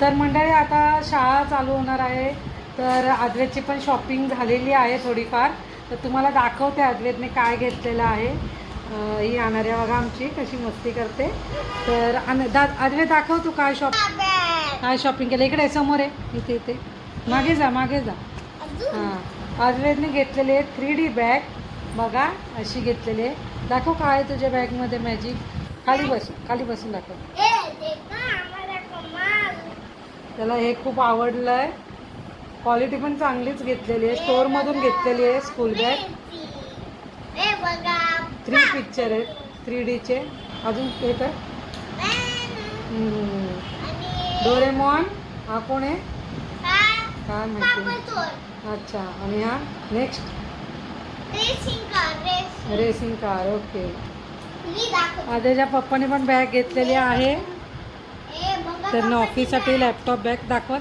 तर मंडळी आता शाळा चालू होणार आहे. तर अद्वैतची पण शॉपिंग झालेली आहे थोडीफार. तर तुम्हाला दाखवते अद्वैतने काय घेतलेलं आहे. ही अनार्या बघा आमची कशी मस्ती करते. तर अन दा अद्वैत दाखव तू काय शॉप काय शॉपिंग केलं. इकडे समोर आहे इथे इथे. मागे जा मागे जा. हां. अद्वैतने घेतलेली आहे थ्री डी बॅग बघा अशी घेतलेली आहे. दाखव काय तुझ्या बॅगमध्ये मॅजिक खाली बसून खाली बसून दाखव. त्याला हे खूप आवडलं आहे क्वालिटी पण चांगलीच घेतलेली आहे. स्टोअरमधून घेतलेली आहे स्कूल बॅग थ्री पिक्चर आहेत. थ्री डीचे अजून हे तर. डोरेमॉन हा कोण आहे? काय माहिती. अच्छा. आणि हा? नेक्स्ट रेसिंग कार ओके आद्याच्या पप्पाने पण बॅग घेतलेली आहे. त्यांना ऑफिससाठी लॅपटॉप बॅग दाखवत.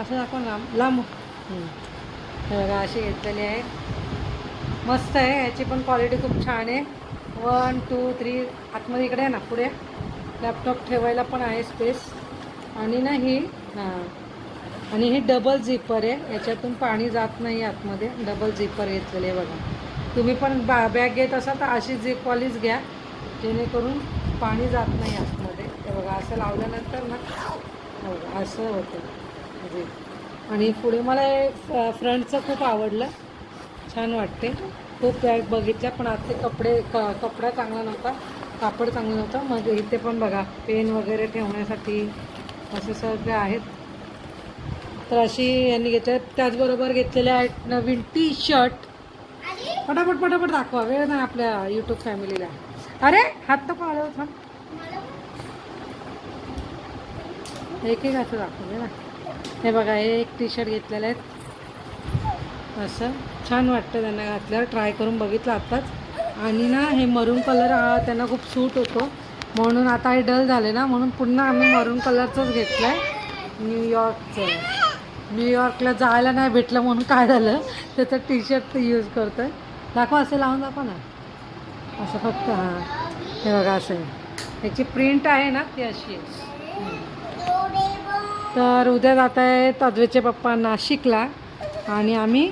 असं दाखव लांब लांब. हे बघा अशी घेतलेली आहे. मस्त आहे याची पण क्वालिटी खूप छान आहे. वन टू थ्री आतमध्ये इकडे आहे ना पुढे. लॅपटॉप ठेवायला पण आहे स्पेस आणि ना ही हां. आणि ही डबल झिपर आहे. याच्यातून पाणी जात नाही आतमध्ये. डबल झिपर घेतलेली आहे बघा. तुम्ही पण बा बॅग घेत असाल तर अशी झिपवालीच घ्या. जेणेकरून पाणी जात नाही आतमध्ये. हे बघा असं लावल्यानंतर ना हे असं होतं. झिप आणि पुढे मला फ्रंटचं खूप आवडलं. छान वाटते. खूप बॅग बघितल्या पण आतले कपडे क कपडा चांगला नव्हता कापड चांगलं नव्हतं. मग इथे पण बघा पेन वगैरे ठेवण्यासाठी असे सगळे आहेत. तर अशी यांनी घेतल्या. त्याचबरोबर घेतलेल्या आहेत नवीन टी शर्ट पटापट पटापट दाखवा. वेळ नाही आपल्या यूट्यूब फॅमिलीला अरे हात तर पाळव थांब. एक एक असं दाखवले ना. हे बघा हे एक टी शर्ट घेतलेलं आहे असं छान वाटतं त्यांना घातल्यावर. ट्राय करून बघितलं आत्ताच. आणि ना हे मरून कलर हा त्यांना खूप सूट होतो. म्हणून आता हे डल झाले ना म्हणून पुन्हा आम्ही मरून कलरचंच घेतलं आहे न्यूयॉर्कचं न्यूयॉर्कला जायला नाही भेटलं म्हणून काय झालं त्याचं टी शर्ट यूज करतो आहे दाखवा असं लावून दाखवा ना. असं फक्त हां. हे बघा असं. आहे ह्याची प्रिंट आहे ना ती अशी आहे. तर उद्या जात आहेत अद्वैतचे पप्पा नाशिकला आणि आम्ही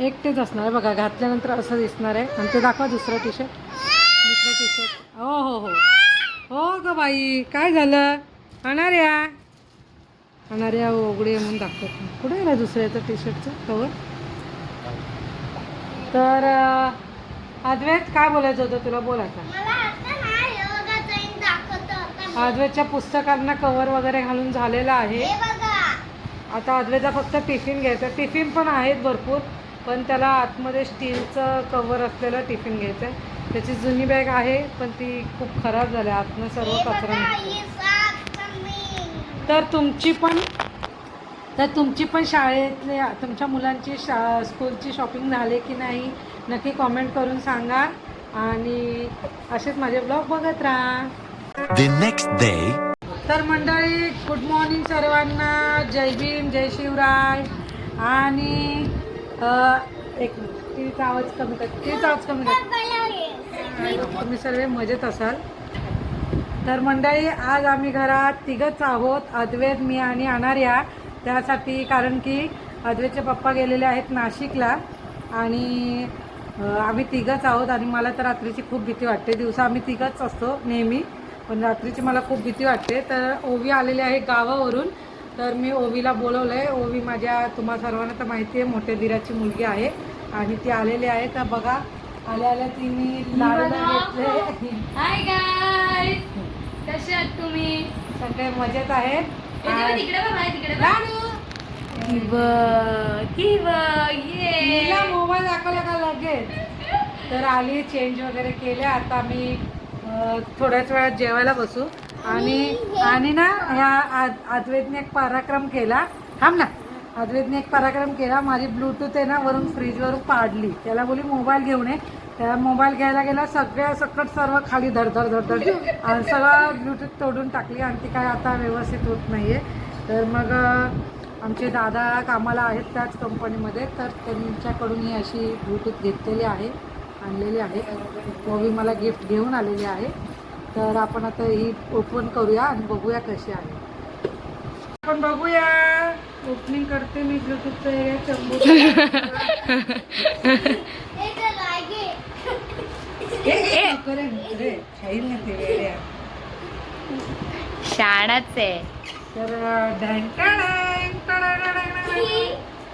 एकटेच असणार आहे. बघा घातल्यानंतर असं दिसणार आहे. आणि ते दाखवा दुसरं टी शर्ट दुसरं टी शर्ट हो हो हो. हो ग बाई काय झालं? अनार्या. अनार्या उघडे म्हणून दाखवत कुठे गेला दुसऱ्याचं टी शर्टचं कवर तर अद्वैत काय बोलायचं होतं तुला? बोलायचं अद्वैतच्या पुस्तकांना कवर वगैरे घालून झालेलं आहे. आता अद्वैतला फक्त टिफिन घ्यायचं. टिफिन पण आहेत भरपूर पण त्याला आतमध्ये स्टीलचं कवर असलेलं टिफिन घ्यायचं आहे त्याची जुनी बॅग आहे पण ती खूप खराब झाली. आतनं सर्व कचरा. तर तुमची पण तर तुमची पण शाळेतले तुमच्या मुलांची शा स्कूलची शॉपिंग झाली की नाही नक्की कॉमेंट करून सांगा. आणि असेच माझे ब्लॉग बघत राहा. The next day. तर मंडळी गुड मॉर्निंग सर्वांना. जय भीम जय शिवराय. आणि एक तीच टीव्हीचा आवाज कमी कर. टीव्हीचा आवाज कमी कर. तुम्ही सर्व मजेत असाल. तर मंडळी आज आम्ही घरात तिघंच आहोत. अद्वैत मी आणि अनार्या. त्यासाठी कारण की अद्वैतचे पप्पा गेलेले आहेत नाशिकला. आणि आम्ही तिघंच आहोत. आणि मला तर रात्रीची खूप भीती वाटते. दिवसा आम्ही तिघंच असतो नेहमी. पण रात्रीची मला खूप भीती वाटते. तर ओवी आलेली आहे गावावरून. तर मी ओवीला बोलवलं आहे ओवी माझ्या तुम्हा सर्वांना तर माहिती आहे मोठ्या दिराची मुलगी आहे आणि ती आलेली आहे. तर बघा आल्या आल्या तिने कसे आहात तुम्ही? सगळे मजेत आहेत. मोबाईल दाखवला का लगेच? तर आली चेंज वगैरे केले आता मी थोड्याच वेळात जेवायला बसू. आणि आणि ना ह्या आद- अद्वैतने एक पराक्रम केला. थांब ना. अद्वैतने एक पराक्रम केला. माझी ब्लूटूथ आहे ना वरून फ्रीजवरून पाडली. त्याला बोली मोबाईल घेऊन ये. त्या मोबाईल घ्यायला गेला सगळ्या सकट सर्व खाली धडधड धडधड. आणि सगळं ब्लूटूथ तोडून टाकली. आणि ती काय आता व्यवस्थित होत नाही आहे तर मग आमचे दादा कामाला आहेत त्याच कंपनीमध्ये तर त्यांच्याकडून ही अशी ब्लूटूथ घेतलेली आहे. आणलेली आहे. ओवी मला गिफ्ट घेऊन आलेली आहे. तर आपण आता ही ओपन करूया आणि बघूया कशी आहे. पण बघूया. ओपनिंग करते मी ब्लूटूथचं हे चंबू शाळाच आहे. तर.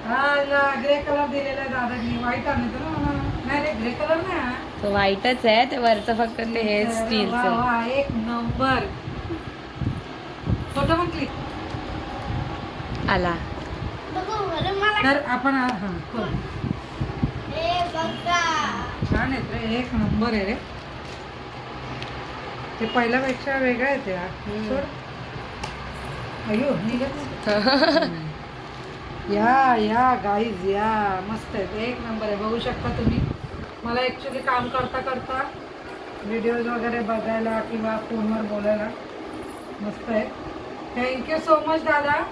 हा ग्रे कलर दिलेला आहे दादानी. व्हाईट आणतो ना. हा. तो व्हाईटच आहे ते वरचं फक्त ते हे स्टीलचं वा, एक नंबर फोटो क्लिक आला. तर आपण. छान आहेत रे एक नंबर आहे रे. ते पहिल्यापेक्षा वेगळं आहे ते हा. अयो निघत या या गाईज या. मस्त आहे एक नंबर आहे. बघू शकता तुम्ही. मला ॲक्च्युली काम करता करता व्हिडिओज वगैरे बघायला किंवा फोनवर बोलायला मस्त आहे. थँक्यू सो मच दादा.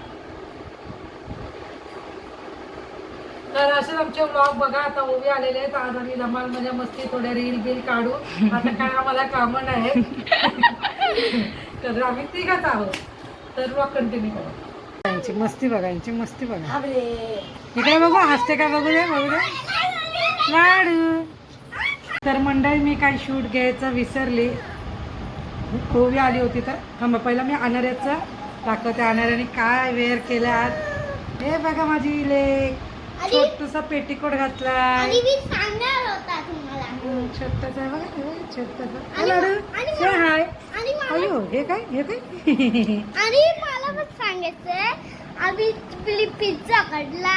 तर असेच आमचे ब्लॉग बघा आता ओवी आलेले आहेत. आज आम्ही धमाल मजा मस्ती थोड्या रील बिल काढू. आता काय आम्हाला कामं नाही. तर आम्ही तिघच आहोत. तर ब्लॉग कंटिन्यू करा. यांची मस्ती बघा यांची मस्ती बघा. इकडे बघू हसते काय बघू दे बघू दे लाडू. तर मंडळी मी काही शूट घ्यायचं विसरली. ओवी आली होती तर. थांबा पहिला मी अनाऱ्याचं दाखवते. अनाऱ्याने काय वेअर केलं? आज हे बघा माझी लेक. छोटूसा पेटीकोट घातलाय छोटासा बघा. हे छोटासा. लाडू. अयो हे काय? हे काय? आणि मला पण सांगायचंय आम्ही पिझ्झा काढला.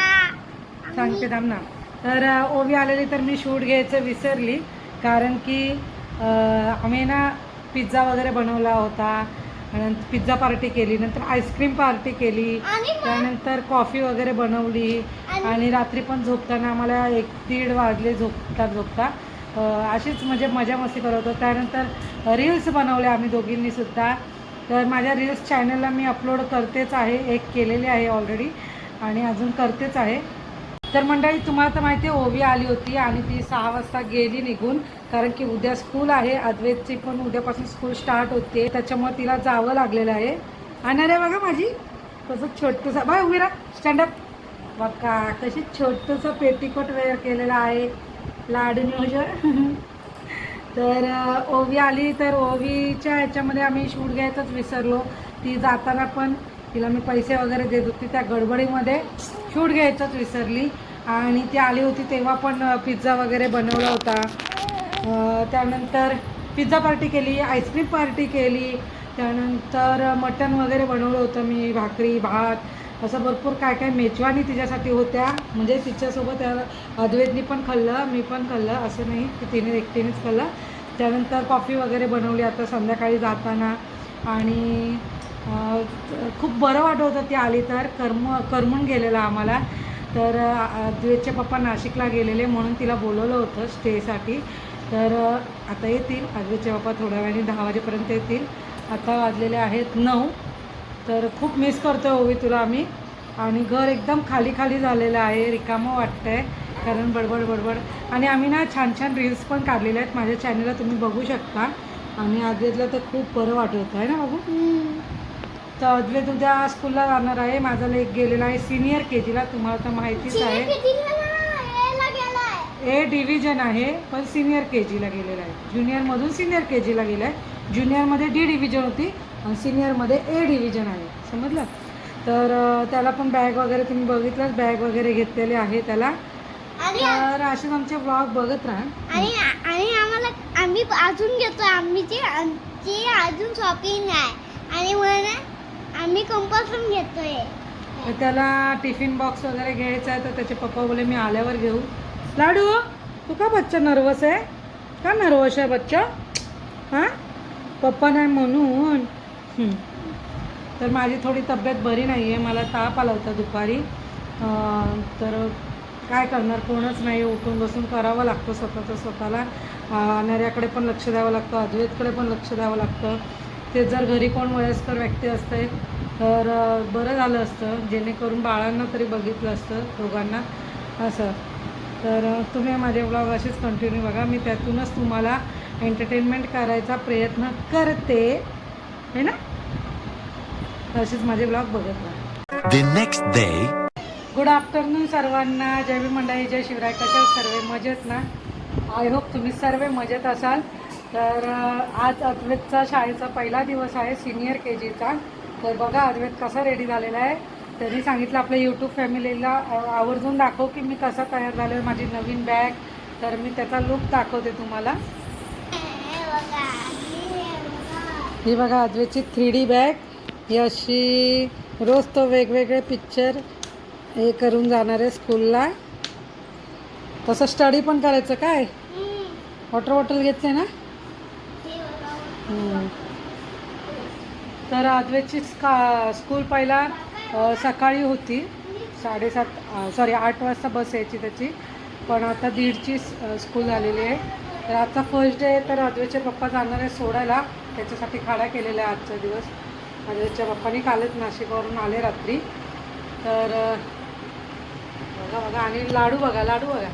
सांगते थांब ना. तर ओवी आलेली तर मी शूट घ्यायचं विसरली. कारण की आम्ही ना पिझ्झा वगैरे बनवला होता. नंतर पिझ्झा पार्टी केली नंतर आईस्क्रीम पार्टी केली. त्यानंतर कॉफी वगैरे बनवली. आणि- रात्री पण झोपताना आम्हाला एक दीड वाजले झोपता झोपता. अशीच म्हणजे मजा मस्ती करत होतो. त्यानंतर रील्स बनवले आम्ही दोघींनी सुद्धा. तर माझ्या रील्स चॅनलला मी अपलोड करतेच आहे. एक केलेली आहे ऑलरेडी आणि अजून करतेच आहे. तर मंडळी तुम्हाला तर माहिती आहे ओवी आली होती आणि ती सहा वाजता गेली निघून. कारण की उद्या स्कूल आहे अद्वैतची पण उद्यापासून स्कूल स्टार्ट होते. त्याच्यामुळे तिला जावं लागलेलं आहे. आणि अरे बघा माझी. कसं छोटंसं बघा उभी राहा. स्टँडअप बघा कशी छोटंसं पेटीकोट वेअर केलेलं आहे. लाडू नियोजन तर ओवी आली तर ओवीच्या ह्याच्यामध्ये आम्ही शूट घ्यायचंच विसरलो. ती जाताना पण तिला मी पैसे वगैरे देत होती. त्या गडबडीमध्ये शूट घ्यायचंच विसरली. आणि ती आली होती तेव्हा पण पिझ्झा वगैरे बनवला होता. त्यानंतर पिझ्झा पार्टी केली आईस्क्रीम पार्टी केली. त्यानंतर मटण वगैरे बनवलं होतं मी भाकरी भात. असं भरपूर काय काय मेजवानी तिच्यासाठी होत्या. म्हणजे तिच्यासोबत त्या अद्वैतनी पण खाल्लं मी पण खाल्लं. असं नाही की तिने एकटीनेच खाल्लं. त्यानंतर कॉफी वगैरे बनवली आता संध्याकाळी जाताना. आणि खूप बरं वाटत होतं ती आली तर. कर्म करमून गेलेलं आम्हाला. तर द्वेचे पप्पा नाशिकला गेलेले म्हणून तिला बोलवलं होतं स्टेसाठी. तर आता येतील. अद्वेचे पप्पा थोड्या वेळाने दहा वाजेपर्यंत येतील. आता वाजलेले आहेत नऊ. तर खूप मिस करतो आहे ओवी तुला आम्ही. आणि घर एकदम खाली खाली झालेलं आहे. रिकामं वाटतं आहे कारण बडबड बडबड. आणि आम्ही ना छान छान रील्स पण काढलेले आहेत. माझ्या चॅनलला तुम्ही बघू शकता. आणि अद्वैतला तर खूप बरं वाटत आहे ना बघू तर अद्वैत उद्या स्कूलला जाणार आहे. माझा लेक गेलेला आहे. सिनियर के जीला तुम्हाला तर माहितीच आहे. ए डिव्हिजन आहे. पण सिनियर के जीला गेलेला आहे. ज्युनियरमधून सिनियर के जीला गेला आहे ज्युनियरमध्ये डी डिव्हिजन होती आणि सिनियरमध्ये ए डिव्हिजन आहे. समजलं? तर त्याला पण बॅग वगैरे तुम्ही बघितलंच. बॅग वगैरे घेतलेले आहे त्याला. आणि तर असेच आमचे ब्लॉग बघत राहा. आणि आणि आम्हाला आम्ही अजून घेतो आम्हीची आमची अजून शॉपिंग आहे. आणि म्हणून आम्ही कंपास पण घेतोय त्याला टिफिन बॉक्स वगैरे घ्यायचा आहे तर त्याचे पप्पा बोले मी आल्यावर घेऊ. लाडू तू का बच्चा नर्वस आहे? का नर्वस आहे बच्चा? हां? पप्पा नाही म्हणून. तर माझी थोडी तब्येत बरी नाही आहे मला ताप आला होता दुपारी. तर काय करणार? कोणच नाही उठून बसून करावं लागतं स्वतःचं स्वतःला. नऱ्याकडे पण लक्ष द्यावं लागतं अद्वैतकडे पण लक्ष द्यावं लागतं. ते जर घरी कोण वयस्कर व्यक्ती असते तर बरं झालं असतं जेणेकरून बाळांना तरी बघितलं असतं दोघांना. असं. तर तुम्ही माझे ब्लॉग असेच कंटिन्यू बघा. मी त्यातूनच तुम्हाला एंटरटेनमेंट करायचा प्रयत्न करते. है ना? असेच माझे ब्लॉग बघत राहा. गुड आफ्टरनून सर्वांना. जय भीम मंडळी जय शिवराय कशा सर्व मजेत ना? आय होप तुम्ही सर्व मजेत असाल. तर आज अद्वैतचा शाळेचा पहिला दिवस आहे सिनियर के जीचा तर बघा अद्वैत कसा रेडी झालेला आहे. त्यांनी सांगितलं आपल्या यूट्यूब फॅमिलीला आवर्जून दाखव की मी कसा तयार झालो आहे माझी नवीन बॅग तर मी त्याचा लुक दाखवते तुम्हाला. हे बघा अद्वैतची थ्री डी बॅग ही अशी रोज तो वेगवेगळे पिक्चर हे करून जाणार आहे स्कूलला तसं स्टडी पण करायचं काय. वॉटर बॉटल घेतले ना. तर अद्वैतची स्का स्कूल पहिला सकाळी होती. साडेसात सॉरी आठ वाजता बस यायची त्याची. पण आता दीडची स्कूल झालेली आहे. तर आजचा फर्स्ट डे आहे तर अद्वैतचे पप्पा जाणार आहे सोडायला. त्याच्यासाठी खाडा केलेला आहे आजचा दिवस. अद्वैतच्या पप्पानी कालच नाशिकवरून आले रात्री. तर बघा बघा आणि लाडू बघा लाडू बघा.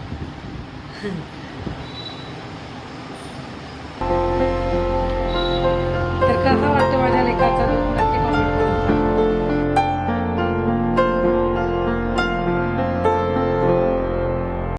Cavalaria.